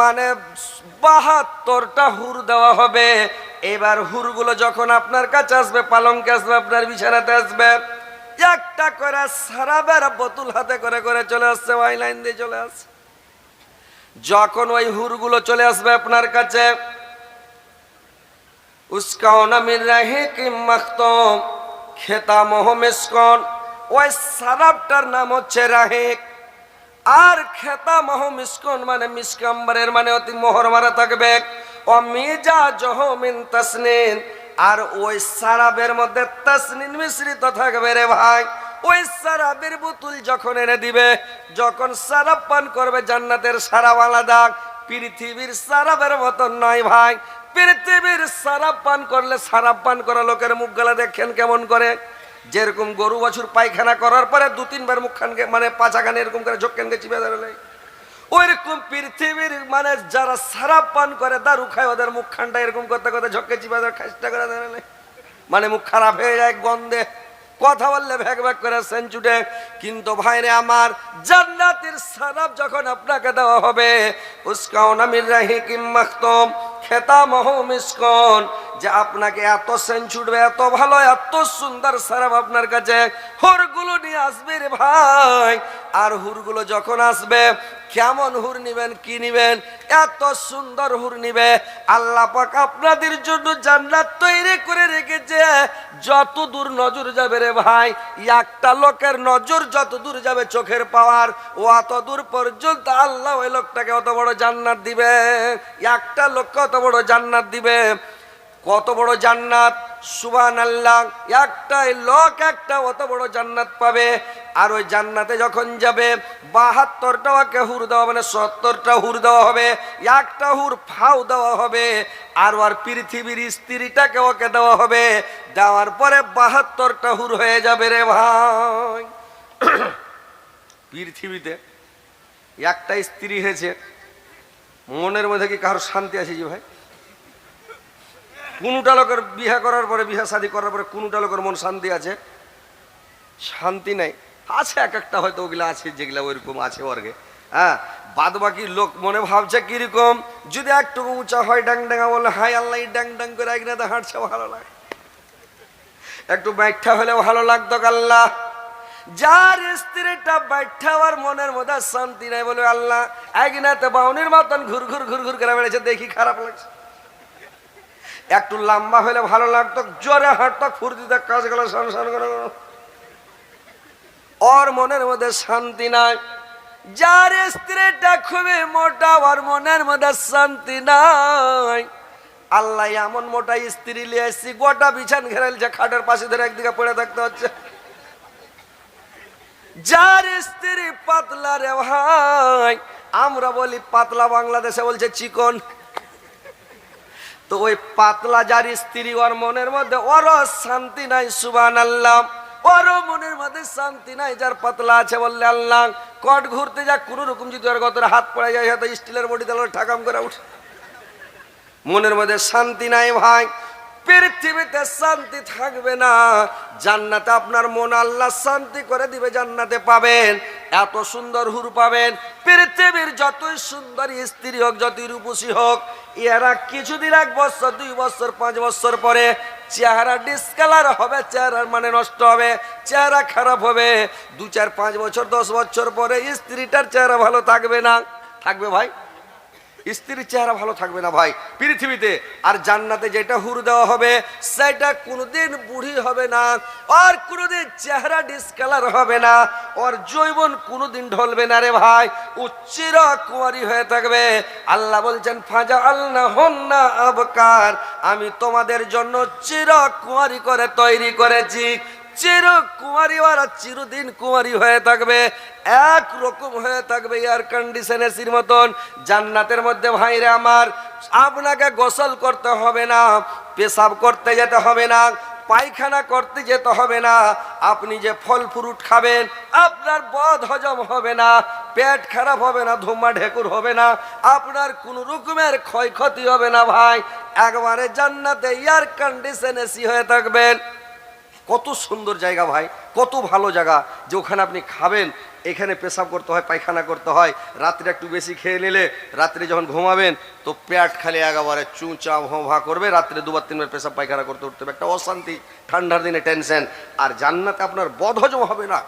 মানে বাহাত্তরটা হুর দেওয়া হবে। এবার হুরগুলো যখন আপনার কাছে আসবে, পালঙ্কে আসবে, আপনার বিছানাতে আসবে, একটা করে সারাবের বোতল হাতে করে করে চলে আসছে ওয়াই লাইন দিয়ে চলে আসছে। যখন ওই হুরগুলো চলে আসবে আপনার কাছে খেতা মহমেসকন ওই সারাবটার নাম হচ্ছে রাহেক। আর খেতা মহ মিসকন মানে মিসকাম্বারের মানে অতি মোহর মারা থাকবে। ও মিজা জহমিন তাসনিন, আর ওই সারাবের মধ্যে তাসনিন মিশ্রিত থাকবে রে ভাই। ওই সারাবের বোতল যখন এনে দিবে, যখন সারাব পান করবে জান্নাতের সারাব আলাদা পৃথিবীর সারাবের মতন নয় ভাই। পৃথিবীর সারাব পান করলে সারাব পান করা লোকের মুখ গলা দেখেন কেমন করে? যেরকম গরু বছর পায়খানা করার পরে দু তিনবার মুখখানকে মানে পাচাখানে এরকম করে ঝোঁকখানকে চিপে ধরলে? ওইরকম পৃথিবীর মানে যারা সারাপ পান করে দারু খায়, ওদের মুখখানটা এরকম করতে করতে ঝোঁকে চিপে ধরে খাসটা করে ধরলে। মানে মুখ খারাপ হয়ে যায় গন্ধে। কথা বললে ভ্যাক ভ্যাক করে সেঞ্চুটে। কিন্তু ভাইরে আমার, জান্নাতের সারাপ যখন আপনাকে দেওয়া হবে উস্কাউন আমির রাহি কিম মাখতম খেতা মহ মিসকন যে আপনাকে এত সেন্ট ছুটবে, এত ভালো, এত সুন্দর সারাপ আপনার কাছে। হুরগুলো নিয়ে আসবে রে ভাই। আর হুরগুলো যখন আসবে, কেমন হুর নিবেন, কি নিবেন? এত সুন্দর হুর নিবে। আল্লাহ পাক আপনাদের জন্য জান্নাত তৈরি করে রেখেছে। যত দূর নজর যাবে রে ভাই, একটা লোকের নজর যত দূর যাবে চোখের পাওয়ার, ও অত দূর পর্যন্ত আল্লাহ ওই লোকটাকে অত বড় জান্নাত দিবে। একটা লোককে অত বড় জান্নাত দিবে। কত বড় জান্নাত সুবান আল্লাহ একটাই লোক, একটা অত বড় জান্নাত পাবে। আর ওই জান্নাতে যখন যাবে, বাহাত্তরটা ওকে হুর দেওয়া মানে সত্তরটা হুর দেওয়া হবে, একটা হুর ফাও দেওয়া হবে, আর ওর পৃথিবীর স্ত্রীটাকে ওকে দেওয়া হবে। দেওয়ার পরে বাহাত্তরটা হুর হয়ে যাবে রে ভাই। পৃথিবীতে একটা স্ত্রী হয়েছে, মনের মধ্যে কি কারোর শান্তি আছে যে ভাই? কোনোটা লোকের বিয়ে করার পরে, বিয়ে শাদী করার পরে কোনোটা লোকের মন শান্তি আছে? শান্তি নাই। আছে এক একটা হয়তো ওগুলো আছে, যেগুলা ওইরকম আছে ওর্গে হ্যাঁ বাদ বাকি লোক মনে ভাবছে কীরকম? যদি একটু উঁচা হয় ড্যাং ডাঙ্গা বলে হাই আল্লাহ ড্যাং ডাং ডাং করে একনাতে হাঁটছে ভালো লাগে। একটু ব্যাখ্যা হলেও ভালো লাগতো আল্লাহ যার স্ত্রীটা ব্যাখ্যা আর মনের মধ্যে শান্তি নাই বলে, আল্লাহ একনাতে বাউনির মতন ঘুর ঘুর ঘুর ঘুর করে বেড়েছে দেখি খারাপ লাগছে। একটু লম্বা হলে ভালো লাগতো, জোরে হাঁটতো, ফুর্তিতে কাজ গেল ওর মনের মধ্যে শান্তি নাই, যার স্ত্রীটা খুবই মোটা, ওর মনের মধ্যে শান্তি নাই। আল্লাহ এমন মোটা স্ত্রী নিয়ে এসছি, গোটা বিছান ঘেরাইছে খাটের পাশে ধরে একদিকে পড়ে থাকতে হচ্ছে। যার স্ত্রী পাতলা রে ভাই, আমরা বলি পাতলা বাংলাদেশে বলছে চিকন। তো ওই পাতলা যার স্ত্রী ওর মনের মধ্যে ওর শান্তি নাই সুবান আল্লাহ ওর মনের মধ্যে শান্তি নাই, যার পাতলা আছে বললে আল্লাহ, কট ঘুরতে যা কোনো রকম যদি ওর গতরে হাত পড়ে যায়, হয়তো স্টিলের বডি তাহলে ঠাকাম করে উঠে। মনের মধ্যে শান্তি নাই ভাই। পৃথিবীতে শান্তি থাকবে না। জান্নাতে আপনার মন আল্লাহ শান্তি করে দিবে, জান্নাতে পাবেন। এত সুন্দর হুর পাবেন। পৃথিবীর যতই সুন্দর স্ত্রী হোক, যতই রূপসী হোক, এরা কিছুদিন এক বছর, দুই বছর, পাঁচ বছর পরে চেহারা ডিসকালার হবে, চেহারার মানে নষ্ট হবে, চেহারা খারাপ হবে। দু চার, পাঁচ বছর, দশ বছর পরে স্ত্রীটার চেহারা ভালো থাকবে না? থাকবে ভাই? স্ত্রীর চেহারা ভালো থাকবে না ভাই। পৃথিবীতে আর জান্নাতে যেটা হুর দেওয়া হবে, সেটা কোনোদিন বুড়ি হবে না, আর কোনোদিন চেহারা ডিসকালার হবে না, ওর জৈবন কোনোদিন ঢলবে না রে ভাই উচ্চির কুমারী হয়ে থাকবে। আল্লাহ বলছেন ফাজা আল্লাহ হন্না আবকার আমি তোমাদের জন্য চির কুমারী করে তৈরি করেছি। চির কুমারী ওরা চিরদিন কুমারী হয়ে থাকবে, এক রকম হয়ে থাকবে এয়ার কন্ডিশন এসির মতন। জান্নাতের মধ্যে ভাইরে আমার, আপনাকে গোসল করতে হবে না, পেশাব করতে যেতে হবে না, পায়খানা করতে যেতে হবে না, আপনি যে ফল ফ্রুট খাবেন, আপনার বদ হজম হবে না, পেট খারাপ হবে না ধুমা ঢেকুর হবে না, আপনার কোনো রকমের ক্ষয়ক্ষতি হবে না ভাই। একবারে জান্নাতে এয়ার কন্ডিশন এসি হয়ে থাকবেন। কত সুন্দর জায়গা ভাই, কত ভালো জায়গা যে ওখানে আপনি খাবেন, এখানে পেশাব করতে হয়, পায়খানা করতে হয়, রাত্রে একটু বেশি খেয়ে নিলে, রাত্রে যখন ঘুমাবেন, তো পেট খালি একেবারে চুঁচা ভা করবে, রাত্রে দুবার, তিনবার পেশাব পায়খানা করতে উঠতে হবে। একটা অশান্তি, ঠান্ডার দিনে টেনশন আর জান্নাতে আপনার বদ হজম হবে না,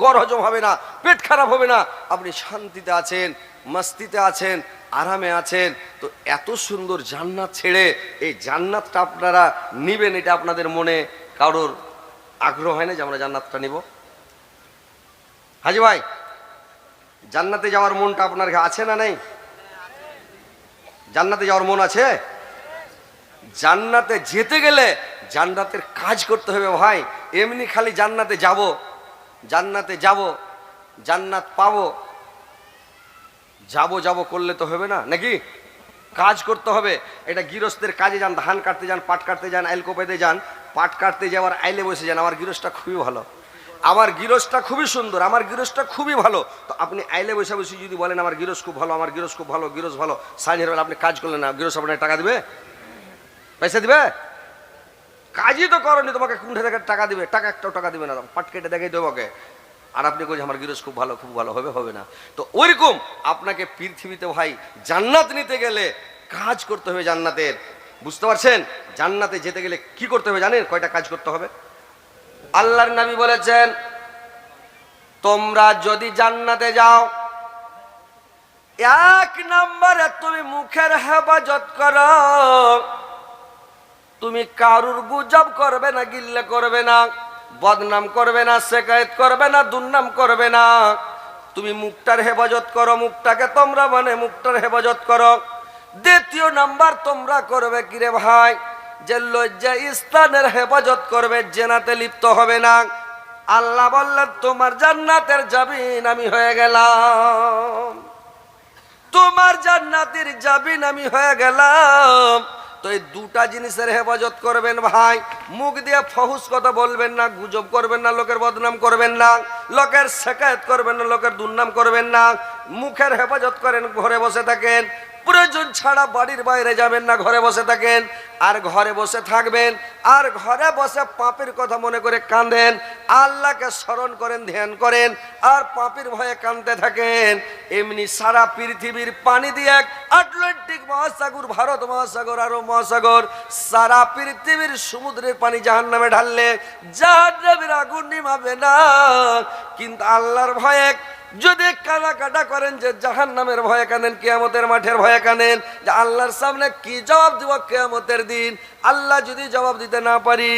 গড় হজম হবে না, পেট খারাপ হবে না। আপনি শান্তিতে আছেন, মস্তিতে আছেন, আরামে আছেন, তো এত সুন্দর জান্নাত ছেড়ে এই জান্নাতটা আপনারা নিবেন, এটা আপনাদের মনে কারোর আগ্রহ হয় না যে আমরা জান্নাতটা নিব। হাজি ভাই, জান্নাতে যাওয়ার মনটা আপনার আছে না নেই? জান্নাতে যাওয়ার মন আছে? জান্নাতে যেতে গেলে জান্নাতের কাজ করতে হবে ভাই। এমনি খালি জান্নাতে যাব জান্নাতে যাব, জান্নাত পাবো। যাব যাব করলে তো হবে না, নাকি? কাজ করতে হবে। এটা গৃহস্থের কাজে যান, ধান কাটতে যান, পাট কাটতে যান আইল কোপাইতে যান পাট কাটতে যাওয়ার আইলে বসে যান, আমার গৃহস্থটা খুবই ভালো। আমার গৃহস্থটা খুবই সুন্দর, আমার গৃহস্থটা খুবই ভালো। তো আপনি আইলে বসে বসে যদি বলেন, আমার গৃহস্থ খুব ভালো, আমার গৃহস্থ খুব ভালো গৃহস্থ ভালো সাইনের বেলা আপনি কাজ করলেন না গৃহস্থ আপনাকে টাকা দিবে? পয়সা দিবে? কাজই তো করনি, তোমাকে কুণ্ঠে থেকে টাকা দিবে, টাকা একটাও টাকা দিবে না, পাট কেটে দেখাই দেবো ওকে। আর আপনি কই আমার গিরস খুব ভালো খুব ভালো, হবে হবে না। তো ওইরকম আপনাকে পৃথিবীতে ভাই জান্নাত নিতে গেলে কাজ করতে হবে জান্নাতের। বুঝতে পারছেন? জান্নাতে যেতে গেলে কি করতে হবে জানেন? কয়টা কাজ করতে হবে? আল্লাহর নবী বলেছেন, তোমরা যদি জান্নাতে যাও, এক নম্বরে তুমি মুখের হেফাজত করো। তুমি কারুর গুজব করবে না, গিল্লে করবে না, বদনাম করবে না, শেকায়ত করবে না, দুর্নাম করবে না। তুমি মুখটার হেফাজত করো, মুখটাকে তোমরা মানে মুখটার হেফাজত করো। দ্বিতীয় নাম্বার তোমরা করবে কিরে ভাই? যে লজ্জা ইস্তানের হেফাজত করবে, জেনাতে লিপ্ত হবে না। আল্লাহ বললেন, তোমার জান্নাতের জাবিন আমি হয়ে গেলাম। তোমার জান্নাতের জাবিন আমি হয়ে গেলাম। তো এই দুটা জিনিসের হেফাজত করবেন ভাই। মুখ দিয়ে ফহুস কথা বলবেন না, গুজব করবেন না, লোকের বদনাম করবেন না, লোকের শেখায়ত করবেন না, লোকের দুর্নাম করবেন না। মুখের হেফাজত করেন, ঘরে বসে থাকেন। প্রয়োজন ছাড়া বাড়ির বাইরে যাবেন না, ঘরে বসে থাকেন। আর ঘরে বসে থাকবেন, আর ঘরে বসে পাপের কথা মনে করে কাঁদেন, আল্লাহকে স্মরণ করেন, ধ্যান করেন, আর পাপের ভয়ে কাঁদতে থাকেন। এমনি সারা পৃথিবীর পানি দিয়ে এক আটলান্টিক মহাসাগর, ভারত মহাসাগর আরও মহাসাগর, সারা পৃথিবীর সমুদ্রের পানি জাহান নামে ঢাললে জাহান নামের আগুন নিমাবে না। কিন্তু আল্লাহর ভয়ে যদি কাটা করেন যে জাহান নামের ভয়ে কানেন কেয়ামতের মাঠের ভয়ে কানেন যে আল্লাহর সামনে কি জবাব দিব কেয়ামতের দিন? আল্লাহ যদি জবাব দিতে না পারি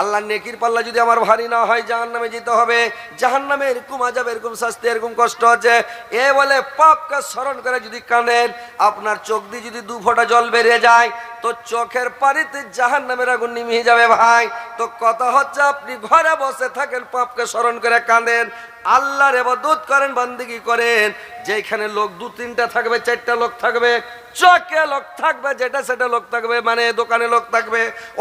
আল্লাহ নেকির পাল্লা যদি আমার ভারী না হয় জাহান নামে যেতে হবে। জাহান নামে এরকম আজাব এরকম শাস্তি, এরকম কষ্ট আছে। এ বলে পাপকে স্মরণ করে যদি কাঁদেন, আপনার চোখ দিয়ে যদি দু ফোঁটা জল বেরিয়ে যায়, তো চোখের পানিতে জাহান নামের আগুন নিমিয়ে যাবে ভাই। তো কথা হচ্ছে, আপনি ঘরে বসে থাকেন, পাপকে স্মরণ করে কাঁদেন। আল্লাহর এবাদত করেন, বান্দিগি করেন। যেখানে লোক দু, তিনটা থাকবে, চারটা লোক থাকবে, চোখে লোক থাকবে, যেটা সেটা লোক থাকবে মানে দোকানে লোক থাকবে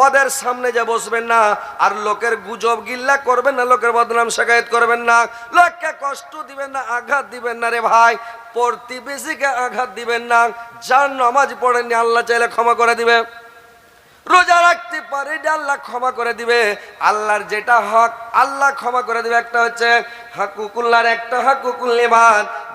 ওদের সামনে যে বসবেন না, আর লোকের গুজব গিল্লা করবেন না, লোকের বদনাম শেখায়ত করবেন না, লোককে কষ্ট দিবেন না, আঘাত দিবেন না রে ভাই, প্রতিবেশীকে আঘাত দিবেন না, যার নামাজ পড়েনি আল্লাহ চাইলে ক্ষমা করে দিবে। রোজা রাখতে পারে আল্লাহ ক্ষমা করে দিবে। আল্লাহর যেটা হক আল্লাহ ক্ষমা করে দিবে। একটা হচ্ছে হাকুকুল্লার, একটা হাকুকুল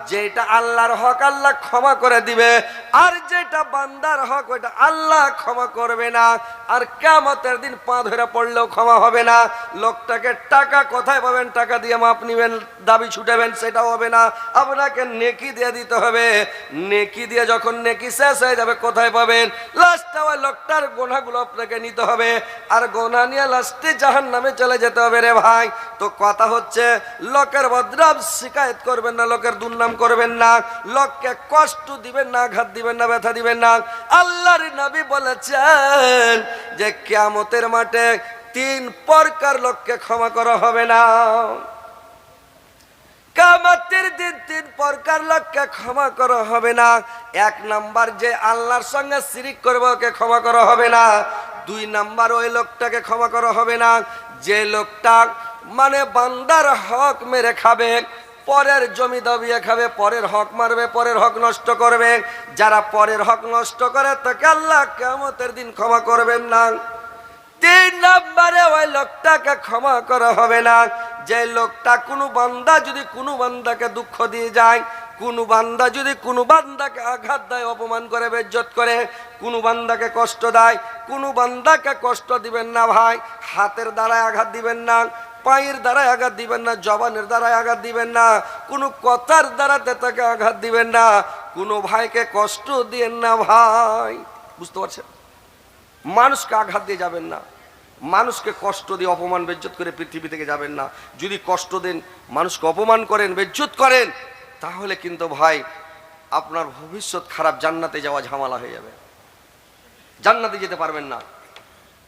যেটা আল্লাহর হক, আল্লাহ ক্ষমা করে দিবে। আর যেটা বান্দার হক ওটা আল্লাহ ক্ষমা করবে না। আর কেমতের দিন পা ধরে পড়লেও ক্ষমা হবে না। লোকটাকে টাকা কোথায় পাবেন? টাকা দিয়ে মাপ নিবেন, দাবি ছুটাবেন, সেটাও হবে না। আপনাকে নেকি দিয়ে দিতে হবে। নেকি দিয়ে যখন নেকি শেষ হয়ে যাবে, কোথায় পাবেন? লাস্টে ওই লোকটার গোনাগুলো আপনাকে নিতে হবে। আর গোনা নিয়ে লাস্টে জাহান নামে চলে যেতে হবে রে ভাই। তো কথা হচ্ছে, লোকের বদনাম শিকায়ত করবেন না, লোকের দুর্নাম করবেন না, লোককে কষ্ট দিবেন না, আঘাত দিবেন না, ব্যথা দিবেন না। আল্লাহর নবী বলেছেন যে কিয়ামতের মাঠে তিন প্রকার লোককে ক্ষমা করা হবে না। কামাতের দিন তিন প্রকার লোককে ক্ষমা করা হবে না। এক নাম্বার যে আল্লাহর সঙ্গে শিরিক করবে, ওকে ক্ষমা করা হবে না। দুই নাম্বার ওই লোকটাকে ক্ষমা করা হবে না। যে লোকটা মানে বান্দার হক মেরে খাবে পরের জমি দাবিয়ে খাবে, পরের হক মারবে, পরের হক নষ্ট করবে। যারা পরের হক নষ্ট করে, তাকে আল্লাহ কেমতের দিন ক্ষমা করবেন না। তিন নম্বরে ওই লোকটাকে ক্ষমা করা হবে না। যে লোকটা কোনো বান্দা যদি কোনো বান্দাকে দুঃখ দিয়ে যায়, কোনো বান্দা যদি কোনো বান্দাকে আঘাত দেয়, অপমান করে, বেজ্জত করে, কোনো বান্দাকে কষ্ট দেয়, কোনো বান্দাকে কষ্ট দিবেন না ভাই, হাতের দ্বারায় আঘাত দিবেন না। পায়ের দ্বারায় আঘাত দিবেন না, জবানের দ্বারায় আঘাত দিবেন না, কোনো কথার দ্বারাতে তাকে আঘাত দিবেন না, কোনো ভাইকে কষ্ট দিয়েন না ভাই। বুঝতে পারছেন? মানুষকে আঘাত দিয়ে যাবেন না, মানুষকে কষ্ট দিয়ে অপমান, বেজ্জত করে পৃথিবী থেকে যাবেন না। যদি কষ্ট দেন, মানুষকে অপমান করেন, বেজ্জত করেন, তাহলে কিন্তু ভাই আপনার ভবিষ্যৎ খারাপ, জান্নাতে যাওয়া ঝামেলা হয়ে যাবে। জান্নাতে যেতে পারবেন না।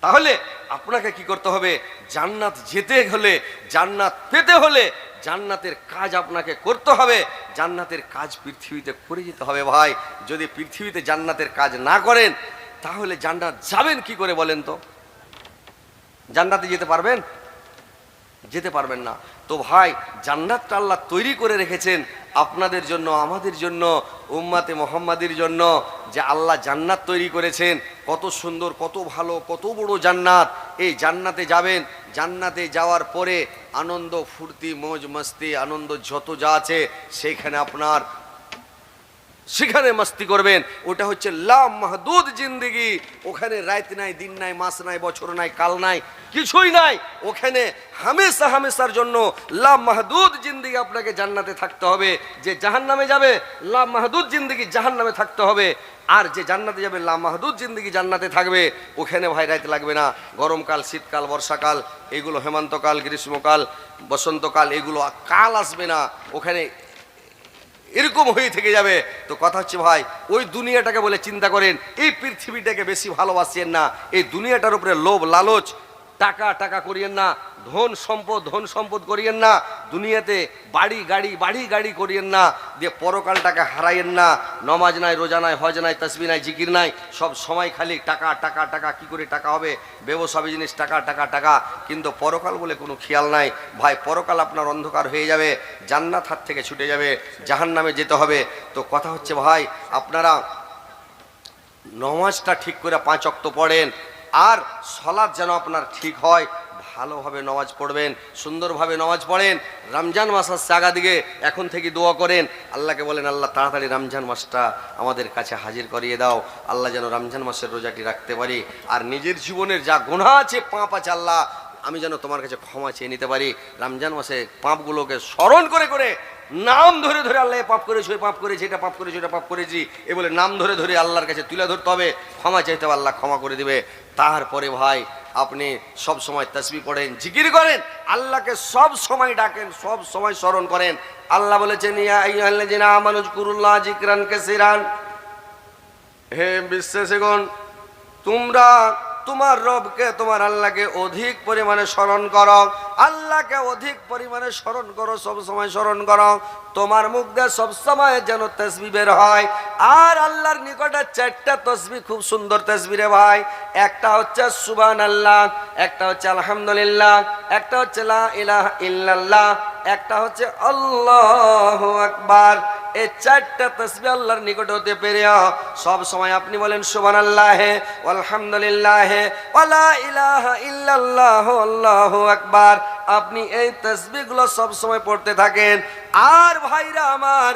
তাহলে আপনাকে কি করতে হবে? জান্নাত যেতে হলে, জান্নাত পেতে হলে জান্নাতের কাজ আপনাকে করতে হবে। জান্নাতের কাজ পৃথিবীতে করে যেতে হবে ভাই। যদি পৃথিবীতে জান্নাতের কাজ না করেন, তাহলে জান্নাত যাবেন কি করে বলেন তো? জান্নাতে যেতে পারবেন? যেতে পারবেন না। তো ভাই, জান্নাতটা আল্লাহ তৈরি করে রেখেছেন আপনাদের জন্য, আমাদের জন্য, উম্মাতে মোহাম্মাদের জন্য, যে আল্লাহ জান্নাত তৈরি করেছেন। কত সুন্দর, কত ভালো, কত বড় জান্নাত। এই জান্নাতে যাবেন, জান্নাতে যাওয়ার পরে আনন্দ, ফুর্তি মৌজ মস্তি আনন্দ যত যা আছে, সেইখানে আপনার সেখানে মাস্তি করবেন। ওটা হচ্ছে লাম মাহদুদ জিন্দিগি। ওখানে রাত নাই, দিন নাই, মাস নাই, বছর নাই, কাল নাই, কিছুই নাই। ওখানে হামেশা, হামেশার জন্য লাম মাহদুদ জিন্দিগি আপনাকে জান্নাতে থাকতে হবে। যে জাহান নামে যাবে, লাম মাহদুদ জিন্দিগি জাহান নামে থাকতে হবে। আর যে জান্নাতে যাবে, লাম মাহদুদ জিন্দিগি জান্নাতে থাকবে। ওখানে ভাই রাত লাগবে না। গরমকাল, শীতকাল, বর্ষাকাল, এগুলো হেমন্তকাল, গ্রীষ্মকাল, বসন্তকাল, এগুলো কাল আসবে না। ওখানে এরকম হয়ে থেকে যাবে। তো কথা হচ্ছে ভাই, ওই দুনিয়াটাকে বলে চিন্তা করেন, এই পৃথিবীটাকে বেশি ভালোবাসেন না। এই দুনিয়াটার উপরে লোভ, লালচ টাকা টাকা করিয়েন না, ধন সম্পদ ধন সম্পদ করিয়েন না, দুনিয়াতে বাড়ি, গাড়ি বাড়ি, গাড়ি করিয়েন না, দিয়ে পরকালটাকে হারাইয়েন না, নমাজ নাই, রোজা নাই, হজ নাই, তসবি নাই, জিকির নাই, সব সময় খালি টাকা টাকা টাকা, কি করে টাকা হবে, ব্যবসা জিনিস টাকা টাকা টাকা, কিন্তু পরকাল বলে কোনো খেয়াল নাই, ভাই, পরকাল আপনার অন্ধকার হয়ে যাবে, জান্নাত হাত থেকে ছুটে যাবে জাহান নামে যেতে হবে, তো কথা হচ্ছে ভাই, আপনারা নমাজটা ঠিক করে পাঁচ অক্ত পড়েন আর সলাদ যেন আপনার ঠিক হয়, ভালোভাবে নামাজ পড়বেন, সুন্দরভাবে নামাজ পড়েন, রমজান মাস আসছে আগা দিকে এখন থেকে দোয়া করেন, আল্লাহকে বলেন, আল্লাহ তাড়াতাড়ি রমজান মাসটা আমাদের কাছে হাজির করিয়ে দাও, আল্লাহ যেন রমজান মাসের রোজাটি রাখতে পারি, আর নিজের জীবনের যা গুণা আছে, পাপ আছে আল্লাহ, আমি যেন তোমার কাছে ক্ষমা চেয়ে নিতে পারি, রমজান মাসে পাঁপগুলোকে স্মরণ করে করে নাম ধরে ধরে আল্লাহ পাপ করেছি, ওই পাপ করেছি, এটা পাপ করেছি এটা পাপ করেছি। এ বলে নাম ধরে ধরে আল্লাহর কাছে তুলে ধরতে হবে, ক্ষমা চাইতে হবে, আল্লাহ ক্ষমা করে দিবে। তারপরে ভাই, আপনি সব সময় তসবি পড়েন, জিকির করেন, আল্লাহকে সব সময় ডাকেন, সব সময় স্মরণ করেন। আল্লাহ বলেছেন আমানু যকুরুল্লাহ জিকরান কাসীরান। হে বিশ্বাসীগণ, তোমরা তোমার রবকে, তোমার আল্লাহকে অধিক পরিমাণে স্মরণ করো। আল্লাহকে অধিক পরিমাণে স্মরণ করো, সব সময় স্মরণ করো। তোমার মুখ দিয়ে সব সময় যেন তসবি বের হয়। আর আল্লাহর নিকটে চারটা তসবি খুব সুন্দর তসবি রে ভাই। একটা হচ্ছে সুবান আল্লাহ একটা হচ্ছে আলহামদুলিল্লাহ, একটা হচ্ছে লা ইলাহা ইল্লাল্লাহ, একটা হচ্ছে আল্লাহ আকবার। এই চারটা তসবি আল্লাহর নিকট হতে পেরে সব সময় আপনি বলেন সুবান আল্লাহ আলহামদুলিল্লাহ ওয়ালা ইলাহা ইল্লাল্লাহ আল্লাহু আকবার। আপনি এই তসবিগুলো সব সময় পড়তে থাকেন। আর ভাইরা আমার,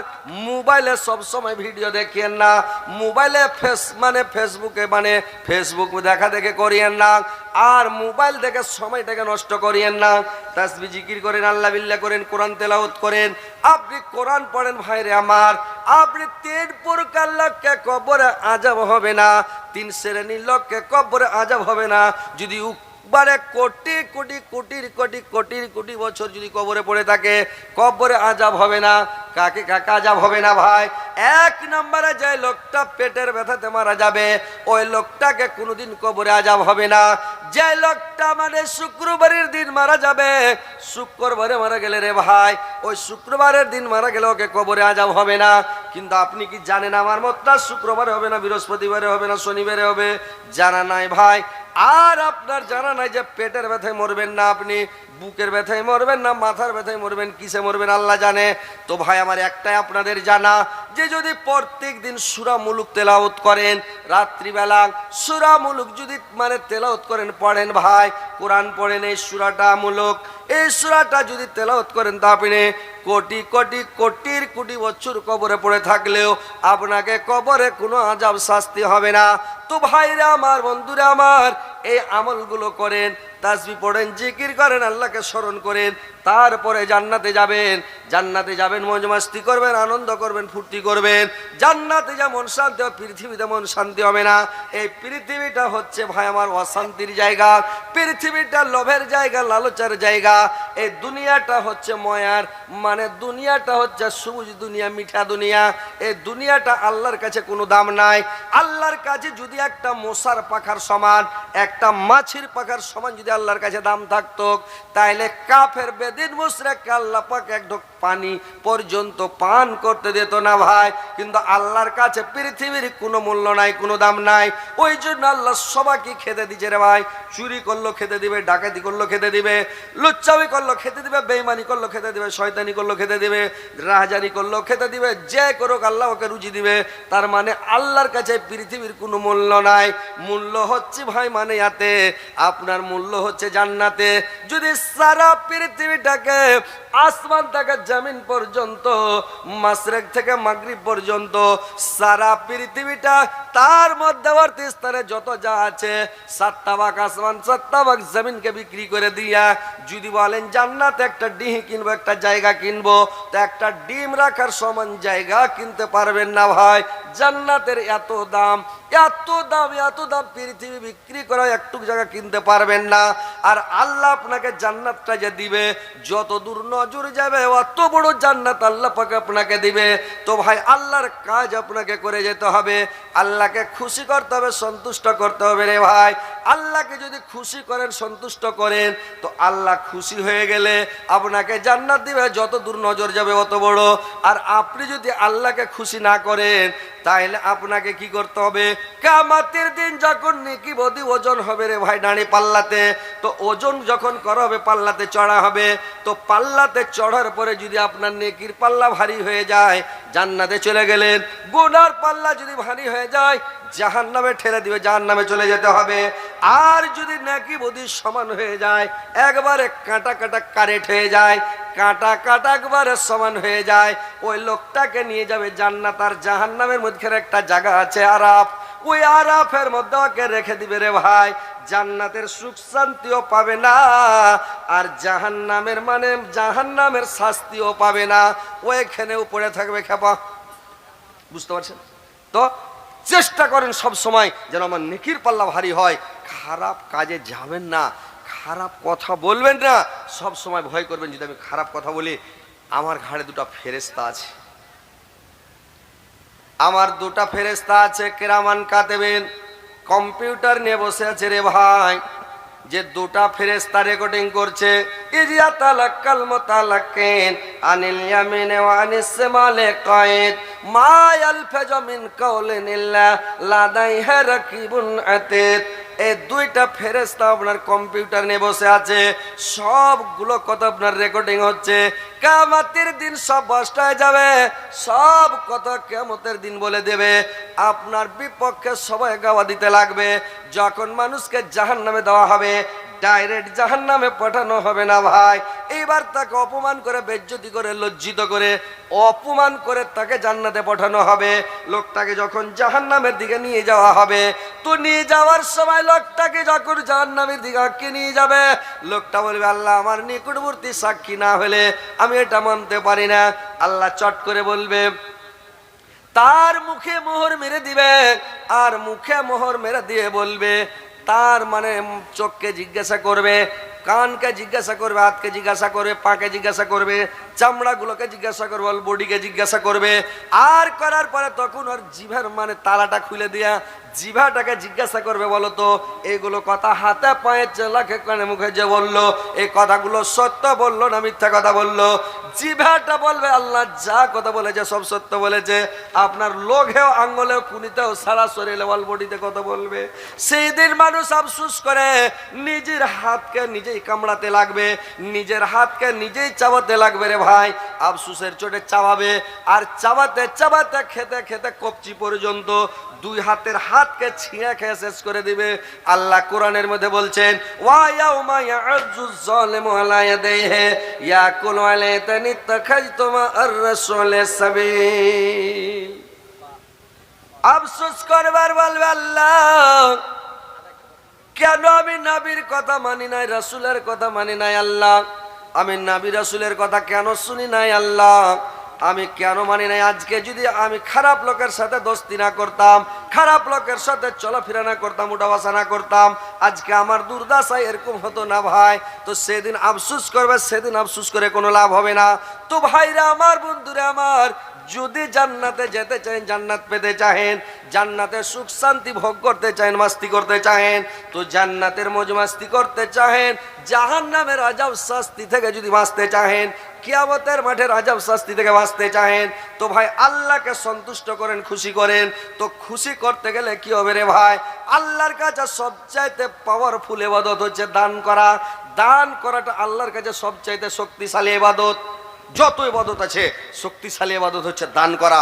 মোবাইলে সবসময় ভিডিও দেখেন না। মোবাইলে ফেস মানে ফেসবুকে মানে ফেসবুক দেখা দেখে করিয়েন না। আর মোবাইল দেখে সময়টাকে নষ্ট করিয়েন না। তাসবি জিকির করেন, আল্লাহ বিল্লাহ করেন, কোরআন তেলাওত করেন। আপনি কোরআন পড়েন ভাইরে আমার। আপনি তিন প্রকার লোককে কবরে আজাব হবে না। তিন শ্রেণির লোককে কবরে আজাব হবে না। যদি বারে কোটি কোটি কোটির কোটি কোটির কোটি বছর যদি কবরে পড়ে থাকে, কবরে আজাব হবে না, কাকে কাকে আজাব হবে না ভাই? এক নম্বরে যে লোকটা পেটের ব্যথাতে মারা যাবে, ওই লোকটাকে কোনোদিন কবরে আজাব হবে না। যে লোকটা মানে শুক্রবারের দিন মারা যাবে, শুক্রবারে মারা গেলে রে ভাই, ওই শুক্রবারের দিন মারা গেলে ওকে কবরে আজাব হবে না। কিন্তু আপনি কি জানেন আমার মতটা? শুক্রবারে হবে না, বৃহস্পতিবারে হবে না, শনিবারে হবে? জানা নাই ভাই। আর আপনার জানা নাই যে পেটের ব্যথায় মরবেন না আপনি। বুকের ব্যথায় মরবেন না, মাথার ব্যথায় মরবেন, কিসে মরবেন আল্লাহ জানে। তো ভাই, আমার একটাই আপনাদের জানা, যে যদি প্রত্যেক দিন সুরা মুলুক তেলাওত করেন, রাত্রিবেলা সুরা মুলুক যদি মানে তেলাওত করেন, পড়েন ভাই, কোরআন পড়েন, এই সুরাটা মুলুক, এই সুরাটা যদি তেলাওত করেন তা আপনি কোটি কোটি কোটির কোটি বছর কবরে পড়ে থাকলেও আপনাকে কবরে কোনো আজাব শাস্তি হবে না। তো ভাইরা, আমার বন্ধুরা, আমার এই আমলগুলো করেন তাসবি পড়েন, জিকির করেন, আল্লাহকে স্মরণ করেন, তারপরে জান্নাতে যাবেন। জান্নাতে যাবেন মজ মাস্তি করবেন, আনন্দ করবেন, ফুর্তি করবেন। জান্নাতে যেমন শান্তি হবে পৃথিবীতে মন শান্তি হবে না। এই পৃথিবীটা হচ্ছে ভাই আমার অশান্তির জায়গা। পৃথিবীটা লোভের জায়গা, লালচার জায়গা। এই দুনিয়াটা হচ্ছে ময়ার মানে দুনিয়াটা হচ্ছে সবুজ দুনিয়া, মিঠা দুনিয়া। এই দুনিয়াটা আল্লাহর কাছে কোনো দাম নাই। আল্লাহর কাছে যদি একটা মশার পাখার সমান, একটা মাছির পাখার সমান যদি আল্লাহর কাছে দাম থাকতো। তাইলে কাফের, বেদিন, মুশরেককে আল্লাহ পাক এক ঢোক পানি পর্যন্ত পান করতে দিত না ভাই। কিন্তু আল্লাহর কাছে পৃথিবীর কোনো মূল্য নাই, কোনো দাম নাই। ওই জন্য আল্লাহ সবাইকে খেতে দিচ্ছে রে ভাই। চুরি করল, খেতে দিবে, ডাকাতি করল, খেতে দিবে। লুচ্চামি করল, খেতে দিবে। বেইমানি করল, খেতে দিবে। শয়তানি করল, খেতে দিবে। রাহাজানি করল, খেতে দিবে। যে করুক আল্লাহ ওকে রুজি দিবে। তার মানে আল্লাহর কাছে পৃথিবীর কোনো মূল্য নাই। মূল্য হচ্ছে ভাই মানে ইয়াতে আপনার মূল্য হচ্ছে জান্নাতে। যদি সারা পৃথিবীটাকে আসমান থেকে জমিন পর্যন্ত, মাসরেক থেকে মাগরিব পর্যন্ত, সারা পৃথিবীটা তার মধ্যবর্তী স্থানে যত যা আছে ভাগ আসমান ভাগ জমিনকে বিক্রি করে দিয়া যদি বলেন জান্নাতে একটা ডিহি কিনবো, একটা জায়গা কিনবো, তো একটা ডিম রাখার সমান জায়গা কিনতে পারবেন না ভাই। জান্নাতের এত দাম এত দাম এত দাম পৃথিবী বিক্রি করা একটু জায়গা কিনতে পারবেন না। আর আল্লাহ আপনাকে জান্নাতটা যে দিবে, যত দূর নজর যাবে, অত বড় জান্নাত আল্লাহ পাকে আপনাকে দিবে। তো ভাই, আল্লাহর কাজ আপনাকে করে যেতে হবে। আল্লাহকে খুশি করতে হবে, সন্তুষ্ট করতে হবে রে ভাই। আল্লাহকে যদি খুশি করেন, সন্তুষ্ট করেন, তো আল্লাহ খুশি হয়ে গেলে আপনাকে জান্নাত দিবে, যত দূর নজর যাবে, অত বড়। আর আপনি যদি আল্লাহকে খুশি না করেন তাহলে আপনাকে কি করতে হবে? কামাতের দিন যখন নেকি বদি ওজন হবে রে ভাই দাঁড়ি পাল্লাতে, তো ওজন যখন করা হবে পাল্লাতে চড়া হবে, তো পাল্লাতে চড়ার পরে যদি আপনার নেকির পাল্লা ভারী হয়ে যায়, জান্নাতে চলে গেলেন। গুনার পাল্লা যদি ভারী হয়ে যায় জাহান নামে ঠেলে দিবে জাহান নামে চলে যেতে হবে। আর যদি নাকি বদি সমান হয়ে যায়, একবারে কাঁটা কাঁটা কারেট হয়ে যায়, কাঁটা কাঁটা একবারে সমান হয়ে যায়, ওই লোকটাকে নিয়ে যাবে জান্নাত, আর জাহান নামের মধ্যে একটা জায়গা আছে আরাফ। ওই আরাফের মধ্যে ওকে রেখে দিবে রে ভাই। জান্নাতের সুখ শান্তিও পাবে না, আর জাহান নামের মানে জাহান নামের শাস্তিও পাবে না। ওইখানেও পড়ে থাকবে খেপা। বুঝতে পারছেন? তো চেষ্টা করেন সব সময় যেন আমার নেকির পাল্লা ভারী হয়। খারাপ কাজে যাবেন না, খারাপ কথা বলবেন না। সব সময় ভয় করবেন যদি আমি খারাপ কথা বলি। আমার ঘাড়ে দুটো ফেরেস্তা আছে। আমার দুটা ফেরেস্তা আছে কেরামান কাতেবেন। কম্পিউটার নিয়ে বসে আছে রে ভাই। যে দুটা ফেরেস্তা রেকর্ডিং করছে ইজিয়া তালাক্কাল মুতালাক্কিন আনিল ইয়ামিনে ওয়া আনিস মা মিন এই দুইটা ফেরেস্তা আপনার কম্পিউটার নিয়ে বসে আছে। সবগুলো কথা আপনার রেকর্ডিং হচ্ছে। কামাতের দিন সব বস্ট হয়ে যাবে। সব কথা কেমতের দিন বলে দেবে। আপনার বিপক্ষে সবাই গাওয়া দিতে লাগবে। যখন মানুষকে জাহান নামে দেওয়া হবে ডাইরেক্ট জাহান নামে পাঠানো হবে না ভাই। এইবার তাকে অপমান করে, বেজ্জতি করে, লজ্জিত করে, অপমান করে তাকে জান্নাতে পাঠানো হবে। লোকটাকে যখন জাহান নামের দিকে নিয়ে যাওয়া হবে, তো নিয়ে যাওয়ার সময় লোকটাকে যখন জাহান নামের দিকে নিয়ে যাবে, লোকটা বলবে, আল্লাহ, আমার নিকটবর্তী সাক্ষী না হলে আমি এটা মানতে পারি না। আল্লাহ চট করে বলবে, তার মুখে মোহর মেরে দিবে। আর মুখে মোহর মেরে দিয়ে বলবে তার মানে চোখকে জিজ্ঞাসা করবে, কানকে জিজ্ঞাসা করবে, হাতকে জিজ্ঞাসা করবে, পাকে জিজ্ঞাসা করবে, চামড়াগুলোকে জিজ্ঞাসা করবে বডিকে জিজ্ঞাসা করবে। আর করার পরে তখন ওর জিভের মানে তালাটা খুলে দিয়া জিভাটাকে জিজ্ঞাসা করবে, বলো তো, এগুলো কথা হাতে পায়ে চেলাকে কানে মুখে যে বলল এই কথাগুলো সত্য বলল না মিথ্যা কথা বলল? জিভাটা বলবে, আল্লাহ যা কথা বলেছে সব সত্য বলেছে। আপনার লোঘেও, আঙ্গলেও, কুনিতেও, সারা শরীরে বডিতে কথা বলবে। সেই দিন মানুষ আফসুস করে, নিজের হাতকে নিজেই কামড়াতে লাগবে, নিজের হাতকে নিজেই চাবাতে লাগবে রে ভাই। আফসুসের চোটে চাবাবে, আর চাবাতে চাবাতে খেতে খেতে কপচি পর্যন্ত দুই হাতের হাতকে ছিঁড়ে খেয়ে শেষ করে দিবে। আল্লাহ কোরআনের মধ্যে বলছেন আফসোস করবার বলবে আল্লাহ, কেন আমি নাবির কথা মানি নাই, রাসূলের কথা মানি নাই আল্লাহ? আমি নাবি রাসূলের কথা কেন শুনি নাই আল্লাহ? আমি কেন মানি নাই? আজকে যদি আমি খারাপ লোকের সাথে দোস্তি না করতাম, খারাপ লোকের সাথে চলাফেরা না করতাম উঠা বসা না করতাম, আজকে আমার দুর্দশায় এরকম হতো না ভাই। তো সেদিন আফসুস করবে, সেদিন আফসুস করে কোনো লাভ হবে না। তো ভাইরা আমার, বন্ধুরা আমার, যদি জান্নাতে যেতে চান, জান্নাত পেতে চাহেন, জান্নাতে সুখ শান্তি ভোগ করতে চাহেন, মাস্তি করতে চাহেন, তো জান্নাতের মজ মাস্তি করতে চাহেন জাহান নামের আজাব শাস্তি থেকে যদি বাঁচতে চাহেন কিয়ামতের মাঠে রাজাব শাস্তি থেকে বাঁচতে চাহেন। তো ভাই, আল্লাহকে সন্তুষ্ট করেন, খুশি করেন। তো খুশি করতে গেলে কি হবে রে ভাই? আল্লাহর কাছে সবচাইতে পাওয়ারফুল এবাদত হচ্ছে দান করা। দান করাটা আল্লাহর কাছে সবচাইতে শক্তিশালী এবাদত যত ইবাদত আছে, শক্তিশালী এবাদত হচ্ছে দান করা।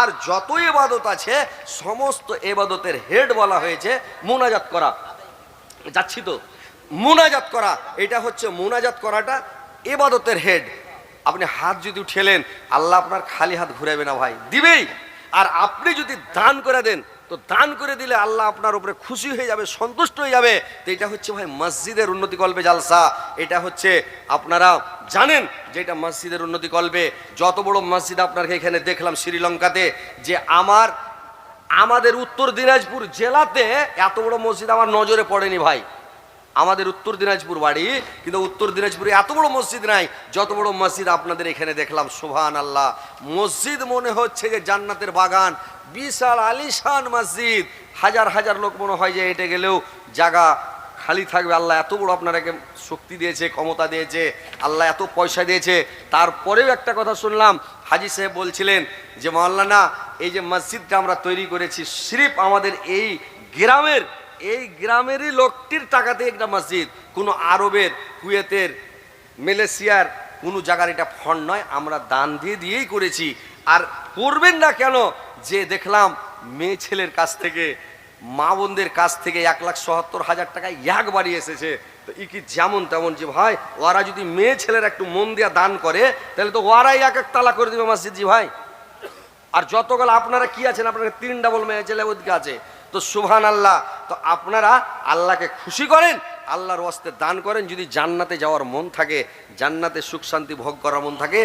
আর যত ইবাদত আছে, সমস্ত এবাদতের হেড বলা হয়েছে মুনাজাত করা। যাচ্ছি তো? মুনাজাত করা। এটা হচ্ছে মুনাজাত করাটা এবাদতের হেড। আপনি হাত যদি উঠেলেন আল্লাহ আপনার খালি হাত ঘুরাবে না ভাই। দিবেই। আর আপনি যদি দান করে দেন, তো দান করে দিলে আল্লাহ আপনার উপরে খুশি হয়ে যাবে, সন্তুষ্ট হয়ে যাবে। তো এটা হচ্ছে ভাই মসজিদের উন্নতি কল্পে জালসা। এটা হচ্ছে আপনারা জানেন যে এটা মসজিদের উন্নতি কল্পে। যত বড় মসজিদ আপনাকে এখানে দেখলাম শ্রীলঙ্কাতে, যে আমার, আমাদের উত্তর দিনাজপুর জেলাতে এত বড় মসজিদ আমার নজরে পড়েনি ভাই। আমাদের উত্তর দিনাজপুর বাড়ি, কিন্তু উত্তর দিনাজপুরে এত বড় মসজিদ নাই, যত বড় মসজিদ আপনাদের এখানে দেখলাম সুবহান আল্লাহ মসজিদ মনে হচ্ছে যে জান্নাতের বাগান, বিশাল আলিশান মসজিদ। হাজার হাজার লোক মনে হয় যে এটে গেলেও জায়গা খালি থাকবে। আল্লাহ এত বড় আপনারাকে শক্তি দিয়েছে, ক্ষমতা দিয়েছে, আল্লাহ এত পয়সা দিয়েছে। তারপরেও একটা কথা শুনলাম, হাজি সাহেব বলছিলেন যে, মাওলানা, এই যে মসজিদটা আমরা তৈরি করেছি, সিরিফ আমাদের এই গ্রামের এই গ্রামেরই লোকটির টাকাতে একটা মসজিদ। কোনো আরবের, কুয়েতের, মালয়েশিয়ার কোনো জায়গার এটা ফন্ড নয়, আমরা দান দিয়ে দিয়েই করেছি। আর করবেন না কেন? যে দেখলাম মেয়ে ছেলের কাছ থেকে, মা বোনদের কাছ থেকে এক লাখ সত্তর হাজার টাকা বাড়ি এসেছে। তো ই কি যেমন তেমন যে ভাই, ওরা যদি মেয়ে ছেলের একটু মন দিয়া দান করে, তাহলে তো ওরাই এক এক তালা করে দিবে মসজিদ জি ভাই। আর যতগুলো আপনারা কি আছেন, আপনারা তিন ডাবল মেয়ে ছেলে ওদিকে আছে। তো সুবহান আল্লাহ তো আপনারা আল্লাহকে খুশি করেন, আল্লাহর ওয়াস্তে দান করেন, যদি জান্নাতে যাওয়ার মন থাকে, জান্নাতে সুখ শান্তি ভোগ করার মন থাকে,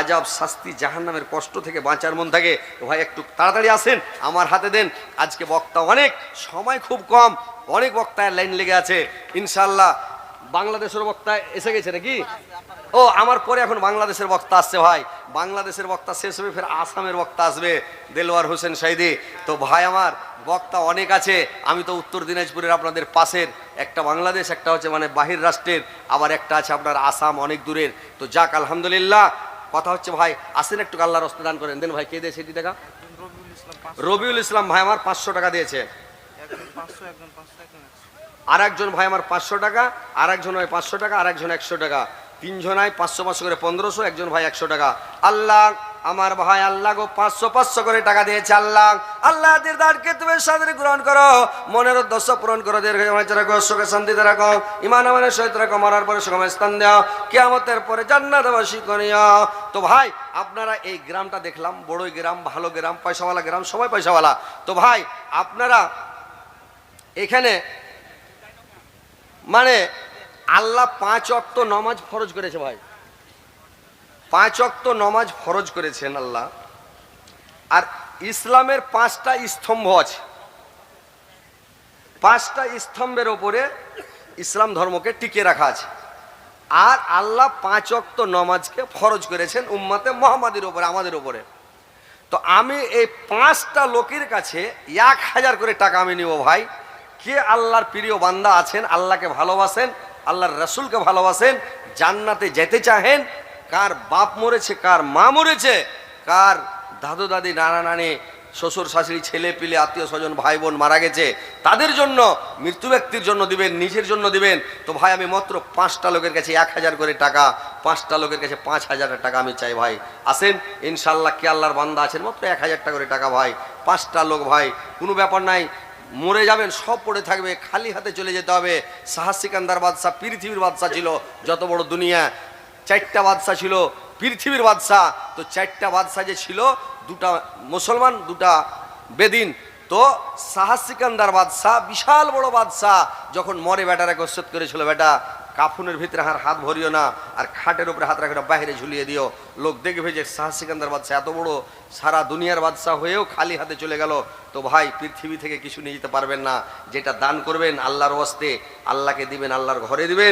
আজাব, শাস্তি, জাহান্নামের কষ্ট থেকে বাঁচার মন থাকে, তো ভাই একটু তাড়াতাড়ি আসেন, আমার হাতে দেন, আজকে বক্তা অনেক, সময় খুব কম, অনেক বক্তায় লাইন লেগে আছে ইনশাল্লাহ বাংলাদেশের বক্তা এসে গেছে নাকি? ও, আমার পরে এখন বাংলাদেশের বক্তা আসছে ভাই, বাংলাদেশের বক্তা শেষ হবে, ফের আসামের বক্তা আসবে, দেলোয়ার হোসেন সাইদি, তো ভাই আমার বক্তা অনেক আছে। আমি তো উত্তর দিনাজপুরের আপনাদের পাশের একটা বাংলাদেশ, একটা হচ্ছে মানে বাহির রাষ্ট্রের, আবার একটা আছে আপনার আসাম অনেক দূরের। তো যাক, আলহামদুলিল্লাহ। কথা হচ্ছে ভাই, আসেন একটু আল্লাহর রস্তে দান করেন। দেন ভাই, কে দিয়ে সেটি দেখা? রবিউল ইসলাম ভাই আমার পাঁচশো টাকা দিয়েছে। আর একজন ভাই আমার পাঁচশো টাকা আর একজন হয় পাঁচশো টাকা আর একজন একশো টাকা। তিনজনায় পাঁচশো পাঁচশো করে পনেরোশো, একজন ভাই একশো টাকা। আল্লাহ আমার ভাই আল্লাহ গো পাঁচশো পাঁচশো করে টাকা দিয়েছে আল্লাহ। আল্লাহ দিদারকে তুমি সাদরে গ্রহণ করো? মনের উদ্দেশ্য পূরণ করো, দীর্ঘ রাখো, সুখে শান্তিতে রাখো ইমান আমানের সহিত রাখো, মরার পরে সুখময় স্থান দাও, কেয়ামতের পরে জান্নাতবাসী করিয়া তো ভাই, আপনারা এই গ্রামটা দেখলাম বড়ই গ্রাম, ভালো গ্রাম, পয়সাওয়ালা গ্রাম, সবাই পয়সাওয়ালা। তো ভাই, আপনারা এখানে মানে আল্লাহ পাঁচ অক্ত নমাজ ফরজ করেছে ভাই। পাঁচ অক্ত নমাজ ফরজ করেছেন আল্লাহ। আর ইসলামের পাঁচটা স্তম্ভ আছে। পাঁচটা স্তম্ভের ওপরে ইসলাম ধর্মকে টিকে রাখা আছে। আর আল্লাহ পাঁচ অক্ত নমাজকে ফরজ করেছেন উম্মাতে মোহাম্মদের ওপরে, আমাদের ওপরে। তো আমি এই পাঁচটা লোকের কাছে এক হাজার করে টাকা আমি নিব ভাই। কে আল্লাহর প্রিয় বান্দা আছেন, আল্লাহকে ভালোবাসেন, আল্লাহর রসুলকে ভালোবাসেন, জান্নাতে যেতে চাহেন কার বাপ মরেছে, কার মা মরেছে, কার দাদু দাদি, নানা নানি, শ্বশুর শাশুড়ি, ছেলে পিলে, আত্মীয় স্বজন, ভাই বোন মারা গেছে, তাদের জন্য, মৃত্যু ব্যক্তির জন্য দিবেন, নিজের জন্য দিবেন। তো ভাই, আমি মাত্র পাঁচটা লোকের কাছে এক হাজার করে টাকা, পাঁচটা লোকের কাছে পাঁচ হাজার টাকা আমি চাই ভাই। আসেন ইনশাল্লাহ কে আল্লাহর বান্দা আছেন, মাত্র এক হাজার টাকা করে টাকা ভাই, পাঁচটা লোক ভাই। কোনো ব্যাপার নাই, মরে যাবেন, সব পড়ে থাকবে, খালি হাতে চলে যেতে হবে। শাহ সিকান্দার বাদশাহ, পৃথিবীর বাদশাহ ছিল, যত বড় দুনিয়া চারটা বাদশাহ ছিল, পৃথিবীর বাদশাহ তো চারটা বাদশাহ যে ছিল, দুটা মুসলমান, দুটা বেদিন। তো শাহ সিকান্দার বাদশাহ বিশাল বড় বাদশাহ যখন মরে বেটারা গোসত করেছিল, বেটা, কাফুনের ভিতরে হার হাত ভরিও না, আর খাটের উপরে হাত রাখে বাইরে ঝুলিয়ে দিও। লোক দেখবে যে শাহ সিকান্দার বাদশাহ এত বড়, সারা দুনিয়ার বাদশাহ হয়েও খালি হাতে চলে গেল। তো ভাই, পৃথিবী থেকে কিছু নিয়ে যেতে পারবেন না। যেটা দান করবেন, আল্লাহর ওয়াস্তে, আল্লাহকে দিবেন, আল্লাহর ঘরে দিবেন।